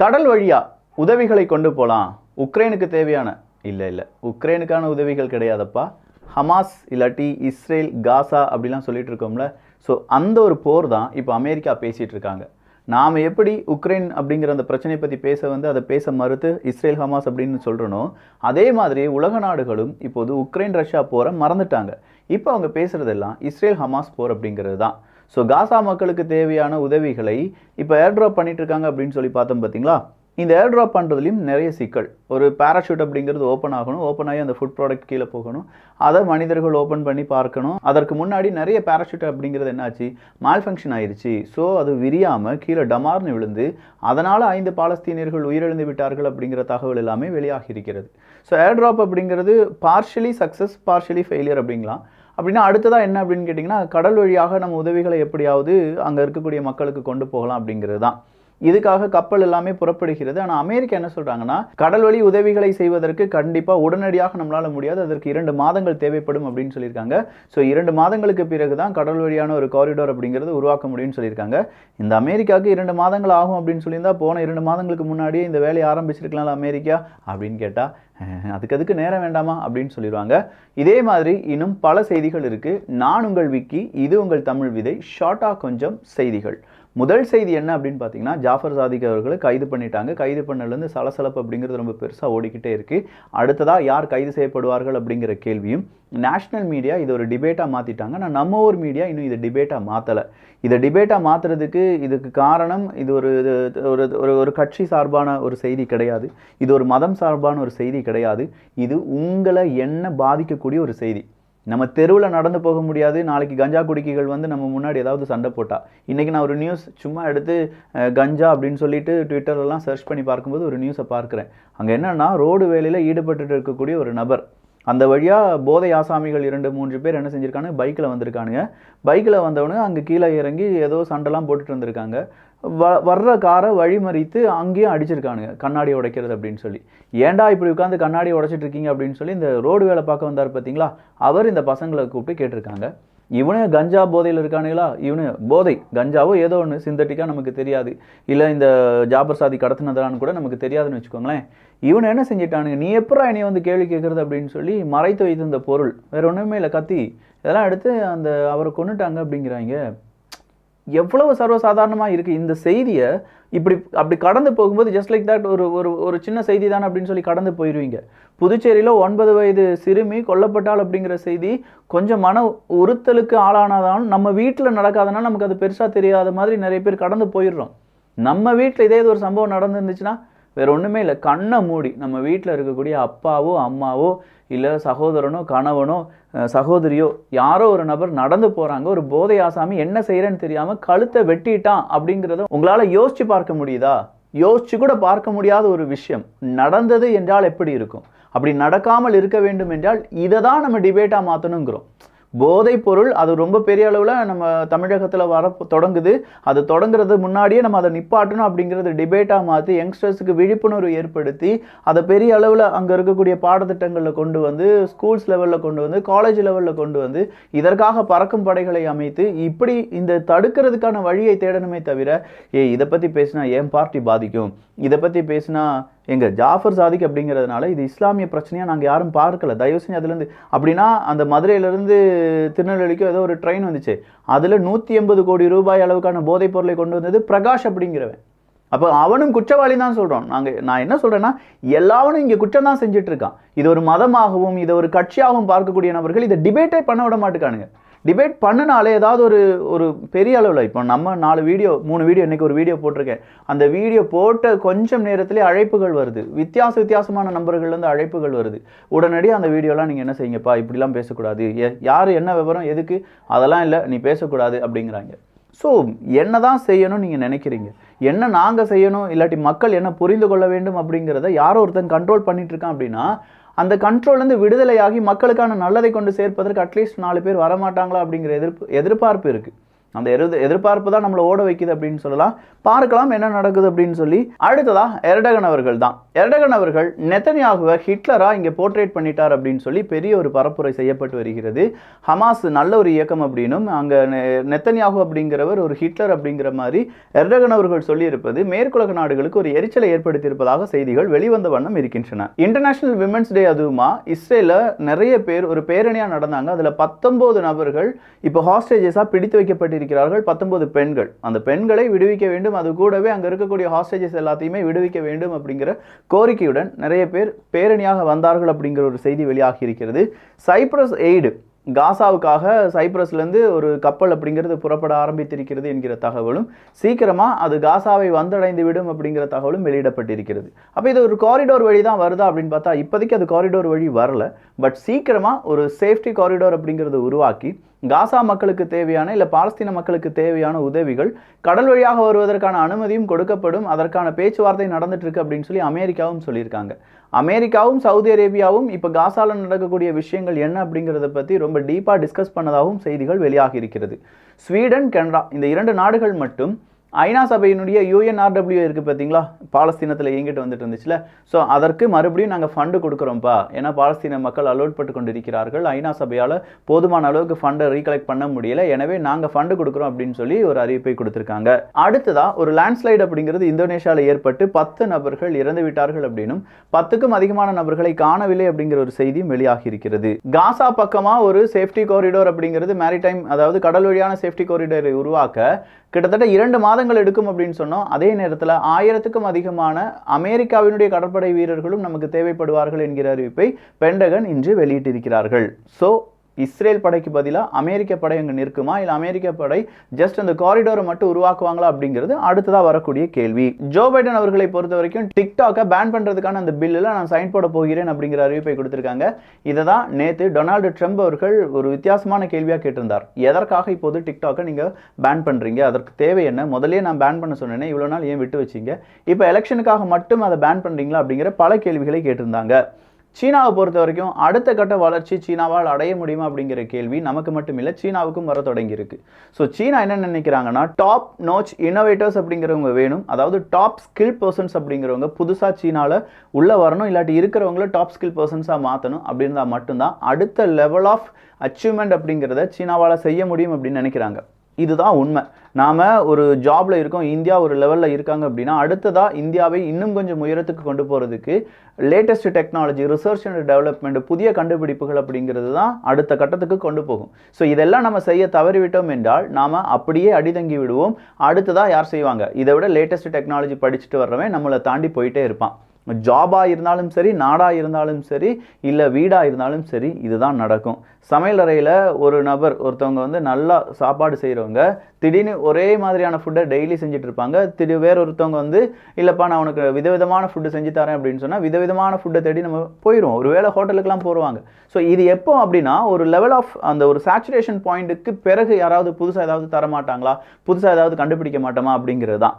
கடல் வழியா உதவிகளை கொண்டு போகலாம் உக்ரைனுக்கு தேவையான இல்லை இல்லை. உக்ரைனுக்கான உதவிகள் கிடையாதப்பா. ஹமாஸ் இல்லாட்டி இஸ்ரேல் காசா அப்படிலாம் சொல்லிட்டு இருக்கோம்ல. ஸோ அந்த ஒரு போர் தான் இப்போ அமெரிக்கா பேசிகிட்டு இருக்காங்க. நாம் எப்படி உக்ரைன் அப்படிங்கிற அந்த பிரச்சனையை பற்றி பேச வந்து அதை பேச மறுத்து இஸ்ரேல் ஹமாஸ் அப்படின்னு சொல்கிறனோ அதே மாதிரி உலக நாடுகளும் இப்போது உக்ரைன் ரஷ்யா போரை மறந்துட்டாங்க. இப்போ அவங்க பேசுகிறதெல்லாம் இஸ்ரேல் ஹமாஸ் போர் அப்படிங்கிறது தான். ஸோ காசா மக்களுக்கு தேவையான உதவிகளை இப்போ ஏர்ட்ராப் ட்ராப் இருக்காங்க அப்படின்னு சொல்லி பார்த்தோம் பார்த்தீங்களா? இந்த ஏர்ட்ராப் பண்ணுறதுலையும் நிறைய சிக்கல். ஒரு பேராஷூட் அப்படிங்கிறது ஓப்பன் ஆகணும். ஓப்பன் ஆகி அந்த ஃபுட் ப்ராடக்ட் கீழே போகணும். அதை மனிதர்கள் ஓப்பன் பண்ணி பார்க்கணும். அதற்கு முன்னாடி நிறைய பேராஷூட் அப்படிங்கிறது என்னாச்சு? மால் ஃபங்க்ஷன் ஆயிடுச்சு ஸோ அது விரியாமல் கீழே டமார்னு விழுந்து அதனால் ஐந்து பாலஸ்தீனியர்கள் உயிரிழந்து விட்டார்கள் அப்படிங்கிற தகவல் எல்லாமே வெளியாகி இருக்கிறது. ஸோ ஏர்ட்ராப் அப்படிங்கிறது பார்ஷியலி சக்ஸஸ் பார்ஷியலி ஃபெயிலியர் அப்படிங்களாம் அப்படின்னா அடுத்ததாக என்ன அப்படின்னு கேட்டிங்கன்னா கடல் வழியாக நம்ம உதவிகளை எப்படியாவது அங்கே இருக்கக்கூடிய மக்களுக்கு கொண்டு போகலாம் அப்படிங்கிறது தான். இதுக்காக கப்பல் எல்லாமே புறப்படுகிறது. ஆனால் அமெரிக்கா என்ன சொல்கிறாங்கன்னா கடல் வழி உதவிகளை செய்வதற்கு கண்டிப்பாக உடனடியாக நம்மளால் முடியாது. அதற்கு இரண்டு மாதங்கள் தேவைப்படும் அப்படின்னு சொல்லியிருக்காங்க. ஸோ இரண்டு மாதங்களுக்கு பிறகு தான் கடல் வழியான ஒரு காரிடோர் அப்படிங்கிறது உருவாக்க முடியும்னு சொல்லியிருக்காங்க. இந்த அமெரிக்காவுக்கு இரண்டு மாதங்கள் ஆகும் அப்படின்னு சொல்லியிருந்தா போன இரண்டு மாதங்களுக்கு முன்னாடியே இந்த வேலையை ஆரம்பிச்சிருக்கலாம் அமெரிக்கா அப்படின்னு கேட்டால் அதுக்கு அதுக்கு நேரம் வேண்டாமா? அப்படின்னு சொல்லிடுவாங்க. இதே மாதிரி இன்னும் பல செய்திகள் இருக்குது நான் உங்கள் விக்கி இது உங்கள் தமிழ் விதை ஷார்ட்டாக கொஞ்சம் செய்திகள். முதல் செய்தி என்ன அப்படின்னு பார்த்தீங்கன்னா ஜாஃபர் சாதிக் அவர்களை கைது பண்ணிட்டாங்க. கைது பண்ணலேருந்து சலசலப்பு அப்படிங்கிறது ரொம்ப பெருசாக ஓடிக்கிட்டே இருக்குது அடுத்ததாக யார் கைது செய்யப்படுவார்கள் அப்படிங்கிற கேள்வியும் நேஷ்னல் மீடியா இது ஒரு டிபேட்டாக மாற்றிட்டாங்க ஆனால் நம்ம ஊர் மீடியா இன்னும் இதை டிபேட்டாக மாற்றலை இதை டிபேட்டாக மாற்றுறதுக்கு இதுக்கு காரணம் இது ஒரு இது ஒரு ஒரு ஒரு கட்சி சார்பான ஒரு செய்தி கிடையாது. இது ஒரு மதம் சார்பான ஒரு செய்தி கிடையாது. இது உங்களை என்ன பாதிக்கக்கூடிய ஒரு செய்தி? நம்ம தெருவில் நடந்து போக முடியாது. நாளைக்கு கஞ்சா குடிக்கிகள் வந்து நம்ம முன்னாடி ஏதாவது சண்டை போட்டால் இன்றைக்கி நான் ஒரு நியூஸ் சும்மா எடுத்து கஞ்சா அப்படின்னு சொல்லிட்டு ட்விட்டர்லலாம் சர்ச் பண்ணி பார்க்கும்போது ஒரு நியூஸை பார்க்குறேன். அங்கே என்னென்னா ரோடு வேலையில் ஈடுபட்டு இருக்கக்கூடிய ஒரு நபர். அந்த வழியாக போதை ஆசாமிகள் இரண்டு மூன்று பேர் என்ன செஞ்சுருக்காங்க? பைக்கில் வந்திருக்கானுங்க. பைக்கில் வந்தவனுங்க அங்கே கீழே இறங்கி ஏதோ சண்டைலாம் போட்டுட்டு வந்திருக்காங்க. வ வர்ற காரை வழிமறித்து அங்கேயும் அடிச்சிருக்கானுங்க. கண்ணாடி உடைக்கிறது அப்படின்னு சொல்லி. ஏன்டா இப்படி உட்காந்து கண்ணாடி உடைச்சிட்டு இருக்கீங்க அப்படின்னு சொல்லி இந்த ரோடு வேலை பார்க்க வந்தார் பார்த்தீங்களா அவர் இந்த பசங்களை கூப்பிட்டு கேட்டிருக்காங்க. இவனு கஞ்சா போதையில் இருக்கானுங்களா? இவனு போதை கஞ்சாவோ ஏதோ ஒன்று சிந்தட்டிக்காக நமக்கு தெரியாது. இல்லை இந்த ஜாபர் சாதி கடத்தினதான்னு கூட நமக்கு தெரியாதுன்னு வச்சுக்கோங்களேன். இவனை என்ன செஞ்சிட்டானுங்க? நீ எப்பரா என்னைய வந்து கேள்வி கேட்குறது அப்படின்னு சொல்லி மறைத்து வைத்திருந்த பொருள். வேற ஒன்றுமே இல்லை கத்தி. இதெல்லாம் எடுத்து அந்த அவரை கொண்டுட்டாங்க அப்படிங்கிறாங்க. எவ்வளவு சர்வசாதாரணமாக இருக்குது இந்த செய்தியை? இப்படி அப்படி கடந்து போகும்போது ஜஸ்ட் லைக் தட் ஒரு ஒரு ஒரு சின்ன செய்தி தானே அப்படின்னு சொல்லி கடந்து போயிடுவீங்க புதுச்சேரியில் ஒன்பது வயது சிறுமி கொல்லப்பட்டாள் அப்படிங்கிற செய்தி கொஞ்சம் மன உறுத்தலுக்கு ஆளானாதான் நம்ம வீட்டில் நடக்காதனால நமக்கு அது பெருசாக தெரியாத மாதிரி நிறைய பேர் கடந்து போயிடுறோம். நம்ம வீட்டில் இதே ஒரு சம்பவம் நடந்துருந்துச்சுன்னா வேற ஒன்றுமே இல்லை. கண்ணை மூடி நம்ம வீட்டில் இருக்கக்கூடிய அப்பாவோ அம்மாவோ இல்லை சகோதரனோ கணவனோ சகோதரியோ யாரோ ஒரு நபர் நடந்து போகிறாங்க ஒரு போதை ஆசாமி என்ன செய்கிறேன்னு தெரியாமல் கழுத்தை வெட்டிட்டான் அப்படிங்கிறத உங்களால் யோசித்து பார்க்க முடியுதா? யோசிச்சு கூட பார்க்க முடியாத ஒரு விஷயம். நடந்தது என்றால் எப்படி இருக்கும்? அப்படி நடக்காமல் இருக்க வேண்டும் என்றால் இதை தான் நம்ம டிபேட்டாக மாற்றணுங்கிறோம் போதைப் பொருள் அது ரொம்ப பெரிய அளவில் நம்ம தமிழகத்தில் வர தொடங்குது. அது தொடங்குறது முன்னாடியே நம்ம அதை நிப்பாட்டணும் அப்படிங்கிறது டிபேட்டாக மாற்றி யங்ஸ்டர்ஸுக்கு விழிப்புணர்வு ஏற்படுத்தி அதை பெரிய அளவில் அங்கே இருக்கக்கூடிய பாடத்திட்டங்களில் கொண்டு வந்து ஸ்கூல்ஸ் லெவலில் கொண்டு வந்து காலேஜ் லெவலில் கொண்டு வந்து இதற்காக பறக்கும் படைகளை அமைத்து இப்படி இந்த தடுக்கிறதுக்கான வழியை தேடணுமே தவிர ஏ இதை பற்றி பேசினா என் பார்ட்டி பாதிக்கும்? இதை பற்றி பேசினா எங்கள் ஜாஃபர் சாதிக் அப்படிங்கிறதுனால இது இஸ்லாமிய பிரச்சனையாக நாங்கள் யாரும் பார்க்கல. தயவு செஞ்சு அதுலேருந்து அப்படின்னா அந்த மதுரையிலேருந்து திருநெல்வேலிக்கோ ஏதோ ஒரு ட்ரெயின் வந்துச்சு. அதில் நூற்றி எண்பது கோடி ரூபாய் அளவுக்கான போதைப் பொருளை கொண்டு வந்தது பிரகாஷ் அப்படிங்கிறவன். அப்போ அவனும் குற்றவாளி தான் சொல்கிறோம் நாங்கள் நான் என்ன சொல்கிறேன்னா எல்லாவனும் இங்கே குற்றம் தான் செஞ்சிட்ருக்கான் இது ஒரு மதமாகவும் இதை ஒரு கட்சியாகவும் பார்க்கக்கூடிய நபர்கள் இதை டிபேட்டே பண்ண விட மாட்டேக்கானுங்க. டிபேட் பண்ணினாலே ஏதாவது ஒரு ஒரு பெரிய அளவில். இப்போ நம்ம நாலு வீடியோ மூணு வீடியோ இன்றைக்கி ஒரு வீடியோ போட்டிருக்கேன். அந்த வீடியோ போட்ட கொஞ்சம் நேரத்திலே அழைப்புகள் வருது. வித்தியாச வித்தியாசமான நம்பர்கள்லேருந்து அழைப்புகள் வருது. உடனடியாக அந்த வீடியோலாம் நீங்கள் என்ன செய்யுங்கப்பா இப்படிலாம் பேசக்கூடாது. எ- யார் என்ன விவரம் எதுக்கு அதெல்லாம் இல்லை நீ பேசக்கூடாது அப்படிங்கிறாங்க. ஸோ என்ன தான் செய்யணும்னு நீங்கள் நினைக்கிறீங்க? என்ன நாங்கள் செய்யணும் இல்லாட்டி மக்கள் என்ன புரிந்து கொள்ள வேண்டும் அப்படிங்கிறத யாரோ ஒருத்தன் கண்ட்ரோல் பண்ணிகிட்ருக்கான் அப்படின்னா அந்த கண்ட்ரோல்லேருந்து விடுதலையாகி மக்களுக்கான நல்லதை கொண்டு சேர்ப்பதற்கு அட்லீஸ்ட் நாலு பேர் வரமாட்டாங்களா அப்படிங்கிற எதிர்ப்பு எதிர்பார்ப்பு இருக்குது அந்த எதிர் எதிர்பார்ப்பு தான் நம்மளை ஓட வைக்குது அப்படின்னு சொல்லலாம். பார்க்கலாம் என்ன நடக்குது அப்படின்னு சொல்லி. அடுத்ததாக எரடகன் அவர்கள் தான். எரடகன் அவர்கள் நெத்தனியாகுவை ஹிட்லராக இங்கே போர்ட்ரேட் பண்ணிட்டார் அப்படின்னு சொல்லி பெரிய ஒரு பரப்புரை செய்யப்பட்டு வருகிறது. ஹமாஸ் நல்ல ஒரு இயக்கம் அப்படின்னும் அங்கே நெ- நெத்தனியாகு அப்படிங்கிறவர் ஒரு ஹிட்லர் அப்படிங்கிற மாதிரி எரடகன் அவர்கள் சொல்லியிருப்பது மேற்குலக நாடுகளுக்கு ஒரு எரிச்சலை ஏற்படுத்தியிருப்பதாக செய்திகள் வெளிவந்த வண்ணம் இருக்கின்றன. இன்டர்நேஷனல் விமன்ஸ் டே அதுவுமா இஸ்ரேலில் நிறைய பேர் ஒரு பேரணியாக நடந்தாங்க. அதில் பத்தொம்போது நபர்கள் இப்போ ஹாஸ்டேஜஸாக பிடித்து வைக்கப்பட்டு இருக்கிறார்கள். பத்தொன்பது பெண்கள். அந்த பெண்களை விடுவிக்க வேண்டும். அது கூடவே அங்க இருக்கக்கூடிய ஹாஸ்டேஜஸ் எல்லாத்தையுமே விடுவிக்க வேண்டும் அப்படிங்கிற கோரிக்கையுடன் நிறைய பேர் பேரணியாக வந்தார்கள் அப்படிங்கிற ஒரு செய்தி வெளியாகி இருக்கிறது. சைப்ரஸ் எய்டு காசாவுக்காக சைப்ரஸ்லேருந்து ஒரு கப்பல் அப்படிங்கிறது புறப்பட ஆரம்பித்திருக்கிறது என்கிற தகவலும் சீக்கிரமாக அது காசாவை வந்தடைந்து விடும் அப்படிங்கிற தகவலும் வெளியிடப்பட்டிருக்கிறது. அப்போ இது ஒரு காரிடோர் வழி தான் வருதா அப்படின்னு பார்த்தா இப்போதைக்கு அது காரிடோர் வழி வரல. பட் சீக்கிரமாக ஒரு சேஃப்டி காரிடோர் அப்படிங்கிறத உருவாக்கி காசா மக்களுக்கு தேவையான இல்லை பாலஸ்தீன மக்களுக்கு தேவையான உதவிகள் கடல் வழியாக வருவதற்கான அனுமதியும் கொடுக்கப்படும். அதற்கான பேச்சுவார்த்தை நடந்துட்டு இருக்கு அப்படின்னு சொல்லி அமெரிக்காவும் சொல்லியிருக்காங்க. அமெரிக்காவும் சவுதி அரேபியாவும் இப்போ காசால நடக்கக்கூடிய விஷயங்கள் என்ன அப்படிங்கிறத பற்றி ரொம்ப டீப்பாக டிஸ்கஸ் பண்ணதாகவும் செய்திகள் வெளியாகி இருக்கிறது. ஸ்வீடன் கனடா இந்த இரண்டு நாடுகள் மட்டும் ஐநா சபையினுடைய யூஎன்ஆர்டபிள்யூ இருக்குது பார்த்தீங்களா? பாலஸ்தீனத்தில் இயங்கிட்டு வந்துட்டு இருந்துச்சுல. ஸோ அதற்கு மறுபடியும் நாங்கள் ஃபண்டு கொடுக்குறோம்ப்பா ஏன்னா பாலஸ்தீன மக்கள் அலோட் பட்டு கொண்டிருக்கிறார்கள். ஐநா சபையால் போதுமான அளவுக்கு ஃபண்டை ரீகலெக்ட் பண்ண முடியல. எனவே நாங்கள் ஃபண்டு கொடுக்குறோம் அப்படின்னு சொல்லி ஒரு அறிவிப்பை கொடுத்துருக்காங்க. அடுத்ததாக ஒரு லேண்ட்ஸ்லைடு அப்படிங்கிறது இந்தோனேஷியாவில் ஏற்பட்டு பத்து நபர்கள் இறந்து விட்டார்கள் அப்படின்னும் பத்துக்கும் அதிகமான நபர்களை காணவில்லை அப்படிங்கிற ஒரு செய்தியும் வெளியாகி இருக்கிறது காசா பக்கமாக ஒரு சேஃப்டி காரிடோர் அப்படிங்கிறது மேரிடைம் அதாவது கடல் வழியான சேஃப்டி காரிடோரை உருவாக்க கிட்டத்தட்ட இரண்டு மாதங்கள் எடுக்கும் அப்படின்னு சொன்னோம். அதே நேரத்தில் ஆயிரத்துக்கும் அதிகமான அமெரிக்காவினுடைய கடற்படை வீரர்களும் நமக்கு தேவைப்படுவார்கள் என்கிற அறிவிப்பை பென்டகன் இன்று வெளியிட்டிருக்கிறார்கள். ஸோ இஸ்ரேல் படைக்கு பதிலாக அமெரிக்க படை அங்கே நிற்குமா? இல்லை அமெரிக்க படை ஜஸ்ட் அந்த காரிடோரை மட்டும் உருவாக்குவாங்களா அப்படிங்கிறது அடுத்ததாக வரக்கூடிய கேள்வி. ஜோ பைடன் அவர்களை பொறுத்த வரைக்கும் டிக்டாக்கை பேன் பண்ணுறதுக்கான அந்த பில்லில் நான் சைன் போட போகிறேன் அப்படிங்கிற அறிவிப்பை கொடுத்துருக்காங்க. இதை தான் நேற்று டொனால்டு ட்ரம்ப் அவர்கள் ஒரு வித்தியாசமான கேள்வியாக கேட்டிருந்தார். எதற்காக இப்போது டிக்டாக்கை நீங்கள் பேன் பண்ணுறீங்க அதற்கு தேவை என்ன? முதலே நான் பேன் பண்ண சொன்னேனே இவ்வளோ நாள் ஏன் விட்டு வச்சீங்க? இப்போ எலெக்ஷனுக்காக மட்டும் அதை பேன் பண்ணுறீங்களா அப்படிங்கிற பல கேள்விகளை கேட்டிருந்தாங்க. சீனாவை பொறுத்த வரைக்கும் அடுத்த கட்ட வளர்ச்சி சீனாவால் அடைய முடியுமா அப்படிங்கிற கேள்வி நமக்கு மட்டும் இல்லை சீனாவுக்கும் வர தொடங்கியிருக்கு ஸோ சீனா என்ன நினைக்கிறாங்கன்னா டாப் நோச் இன்னோவேட்டர்ஸ் அப்படிங்கிறவங்க வேணும். அதாவது டாப் ஸ்கில் பர்சன்ஸ் அப்படிங்கிறவங்க புதுசாக சீனாவில் உள்ளே வரணும். இல்லாட்டி இருக்கிறவங்கள டாப் ஸ்கில் பர்சன்ஸாக மாற்றணும் அப்படி இருந்தால் மட்டும்தான் அடுத்த லெவல் ஆஃப் அச்சீவ்மெண்ட் அப்படிங்கிறத சீனாவால் செய்ய முடியும் அப்படின்னு நினைக்கிறாங்க. இதுதான் உண்மை. நாம் ஒரு ஜாபில் இருக்கோம் இந்தியா ஒரு லெவலில் இருக்காங்க அப்படின்னா அடுத்ததாக இந்தியாவை இன்னும் கொஞ்சம் உயரத்துக்கு கொண்டு போகிறதுக்கு latest technology research and development புதிய கண்டுபிடிப்புகள் அப்படிங்கிறது தான் அடுத்த கட்டத்துக்கு கொண்டு போகும். ஸோ இதெல்லாம் நம்ம செய்ய தவறிவிட்டோம் என்றால் நாம் அப்படியே அடிதங்கி விடுவோம். அடுத்ததாக யார் செய்வாங்க? இதை விட லேட்டஸ்ட் டெக்னாலஜி படிச்சுட்டு வர்றவன் நம்மளை தாண்டி போயிட்டே இருப்பான். ஜாபாக இருந்தாலும் சரி நாடாக இருந்தாலும் சரி இல்லை வீடாக இருந்தாலும் சரி இதுதான் நடக்கும். சமையல் அறையில் ஒரு நபர் ஒருத்தவங்க வந்து நல்லா சாப்பாடு செய்கிறவங்க திடீர்னு ஒரே மாதிரியான ஃபுட்டை டெய்லி செஞ்சுட்டு இருப்பாங்க திடீர் வேற ஒருத்தவங்க வந்து இல்லைப்பா நான் உனக்கு விதவிதமான ஃபுட்டு செஞ்சு தரேன் அப்படின்னு சொன்னால் விதவிதமான ஃபுட்டை தேடி நம்ம போயிடுவோம் ஒரு வேளை ஹோட்டலுக்குலாம் போடுவாங்க ஸோ இது எப்போ அப்படின்னா ஒரு லெவல் ஆஃப் அந்த ஒரு சேச்சுரேஷன் பாயிண்ட்டுக்கு பிறகு யாராவது புதுசாக ஏதாவது தர மாட்டாங்களா புதுசாக ஏதாவது கண்டுபிடிக்க மாட்டோமா? அப்படிங்கிறது தான்.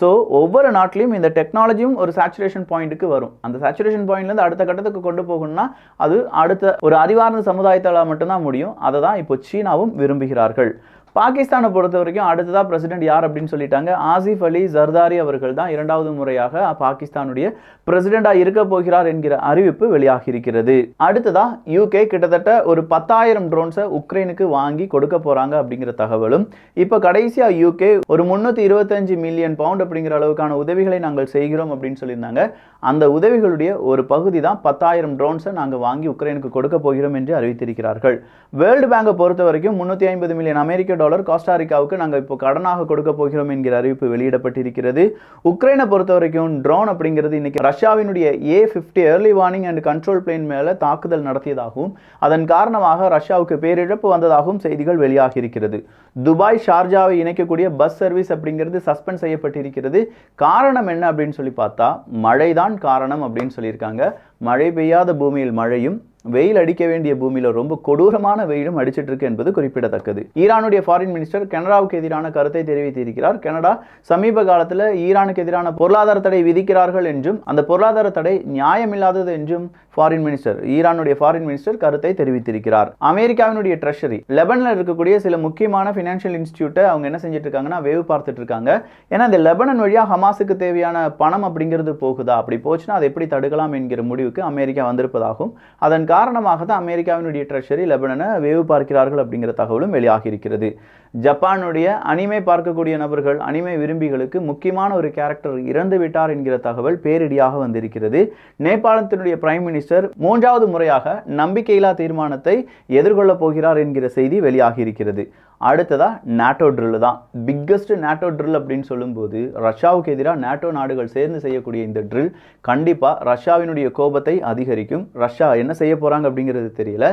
ஸோ ஒவ்வொரு நாட்டிலையும் இந்த டெக்னாலஜியும் ஒரு சேச்சுரேஷன் பாயிண்ட்டுக்கு வரும். அந்த சேச்சுரேஷன் பாயிண்ட்லேருந்து அடுத்த கட்டத்துக்கு கொண்டு போகணும்னா அது அடுத்த ஒரு அறிவார்ந்த சமுதாயத்தால் மட்டும்தான் முடியும். அதை தான் இப்போ சீனாவும் விரும்புகிறார்கள். பாகிஸ்தானை பொறுத்த வரைக்கும் அடுத்ததா பிரசிடென்ட் யார் அப்படின்னு சொல்லிட்டாங்க. ஆசிஃப் அலி ஜர்தாரி அவர்கள் தான் இரண்டாவது முறையாக பாகிஸ்தானுடைய பிரசிடெண்டாக இருக்க போகிறார் என்கிற அறிவிப்பு வெளியாகி இருக்கிறது அடுத்ததாக யூகே கிட்டத்தட்ட ஒரு பத்தாயிரம் ட்ரோன்ஸை உக்ரைனுக்கு வாங்கி கொடுக்க போறாங்க அப்படிங்கிற தகவலும் இப்போ கடைசியா யூகே ஒரு முன்னூத்தி இருபத்தஞ்சு மில்லியன் பவுண்ட் அப்படிங்கிற அளவுக்கான உதவிகளை நாங்கள் செய்கிறோம் அப்படின்னு சொல்லியிருந்தாங்க. அந்த உதவிகளுடைய ஒரு பகுதி தான் பத்தாயிரம் ட்ரோன்ஸை நாங்கள் வாங்கி உக்ரைனுக்கு கொடுக்க போகிறோம் என்று அறிவித்திருக்கிறார்கள். வேர்ல்டு பேங்கை பொறுத்த வரைக்கும் முந்நூற்றி ஐம்பது மில்லியன் அமெரிக்க டாலர் காஸ்டாரிக்காவுக்கு நாங்கள் இப்போ கடனாக கொடுக்க போகிறோம் என்கிற அறிவிப்பு வெளியிடப்பட்டிருக்கிறது. உக்ரைனை பொறுத்த வரைக்கும் ட்ரோன் அப்படிங்கிறது இன்னைக்கு ரஷ்யாவினுடைய A fifty early warning and control plane மேலே தாக்குதல் நடத்தியதாகவும் அதன் காரணமாக ரஷ்யாவுக்கு பேரிழப்பு வந்ததாகவும் செய்திகள் வெளியாகி இருக்கிறது துபாய் ஷார்ஜாவை இணைக்கக்கூடிய பஸ் சர்வீஸ் அப்படிங்கிறது சஸ்பெண்ட் செய்யப்பட்டிருக்கிறது. காரணம் என்ன அப்படின்னு சொல்லி பார்த்தா மழைதான் காரணம் அப்படின்னு சொல்லியிருக்காங்க. மழை பெய்யாத பூமியில் மழையும் வெயில் அடிக்க வேண்டிய பூமியில் ரொம்ப கொடூரமான வெயிலும் அடிச்சிட்டு இருக்கு என்பது குறிப்பிடத்தக்கது. ஈரானுடைய ஃபாரின் மினிஸ்டர் கனடாவுக்கு எதிரான கருத்தை தெரிவித்திருக்கிறார். கனடா சமீப காலத்தில் ஈரானுக்கு எதிரான பொருளாதார தடை விதிக்கிறார்கள் என்றும் அந்த பொருளாதார தடை நியாயமில்லாதது என்றும் ஃபாரின் மினிஸ்டர் ஈரானுடைய ஃபாரின் மினிஸ்டர் கருத்தை தெரிவித்திருக்கிறார். அமெரிக்காவினுடைய ட்ரெஷரி லெபனில் இருக்கக்கூடிய சில முக்கியமான ஃபினான்ஷியல் இன்ஸ்டியூட்டை அவங்க என்ன செஞ்சுட்டு இருக்காங்கன்னா வேவு பார்த்துட்டு இருக்காங்க ஏன்னா இந்த லெபனன் வழியா ஹமாஸுக்கு தேவையான பணம் அப்படிங்கிறது போகுதா? அப்படி போச்சுன்னா அதை எப்படி தடுக்கலாம் என்கிற முடிவுக்கு அமெரிக்கா வந்திருப்பதாகும். அதன் காரணமாக தான் அமெரிக்காவினுடைய ட்ரெஷரி லெபனனை வேவு பார்க்கிறார்கள் அப்படிங்கிற தகவலும் வெளியாகி இருக்கிறது ஜப்பானுடைய அனிமை பார்க்கக்கூடிய நபர்கள் அனிமை விரும்பிகளுக்கு முக்கியமான ஒரு கேரக்டர் இறந்து விட்டார் என்கிற தகவல் பேரிடியாக வந்திருக்கிறது. நேபாளத்தினுடைய பிரைம் மினிஸ்டர் மூன்றாவது முறையாக நம்பிக்கையில்லா தீர்மானத்தை எதிர்கொள்ளப் போகிறார் என்கிற செய்தி வெளியாகி இருக்கிறது அடுத்ததா நாட்டோ ட்ரில் தான். பிக்கஸ்ட் நாட்டோ ட்ரில் அப்படின்னு சொல்லும்போது ரஷ்யாவுக்கு எதிராக நாட்டோ நாடுகள் சேர்ந்து செய்யக்கூடிய இந்த ட்ரில் கண்டிப்பாக ரஷ்யாவினுடைய கோபத்தை அதிகரிக்கும். ரஷ்யா என்ன செய்ய போகிறாங்க அப்படிங்கிறது தெரியல.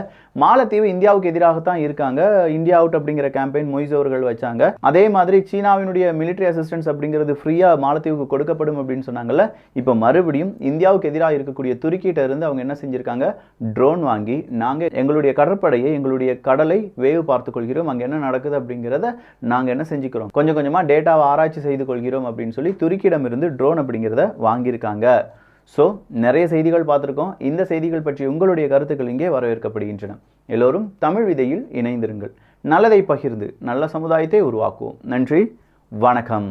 மாலத்தீவு இந்தியாவுக்கு எதிராகத்தான் இருக்காங்க. இந்தியா அவுட் அப்படிங்கிற கேம்பெயின் மொய்ஸ் அவர்கள் வச்சாங்க. அதே மாதிரி சீனாவினுடைய மிலிட்டரி அசிஸ்டன்ஸ் அப்படிங்கிறது ஃப்ரீயாக மாலத்தீவுக்கு கொடுக்கப்படும் அப்படின்னு சொன்னாங்கல்ல. இப்போ மறுபடியும் இந்தியாவுக்கு எதிராக இருக்கக்கூடிய துருக்கிட்ட இருந்து அவங்க என்ன செஞ்சுருக்காங்க? ட்ரோன் வாங்கி நாங்கள் எங்களுடைய கடற்படையை எங்களுடைய கடலை வேவு பார்த்துக் கொள்கிறோம். அங்கே என்ன நடக்குது அப்படிங்கிறத நாங்கள் என்ன செஞ்சுக்கிறோம்? கொஞ்சம் கொஞ்சமாக டேட்டாவை ஆராய்ச்சி செய்து கொள்கிறோம் அப்படின்னு சொல்லி துருக்கியிடமிருந்து ட்ரோன் அப்படிங்கிறத வாங்கியிருக்காங்க. ஸோ நிறைய செய்திகள் பார்த்துருக்கோம். இந்த செய்திகள் பற்றி உங்களுடைய கருத்துக்கள் இங்கே வரவேற்கப்படுகின்றன. எல்லோரும் தமிழ் விதையில் இணைந்திருங்கள். நல்லதை பகிர்ந்து நல்ல சமுதாயத்தை உருவாக்குவோம். நன்றி. வணக்கம்.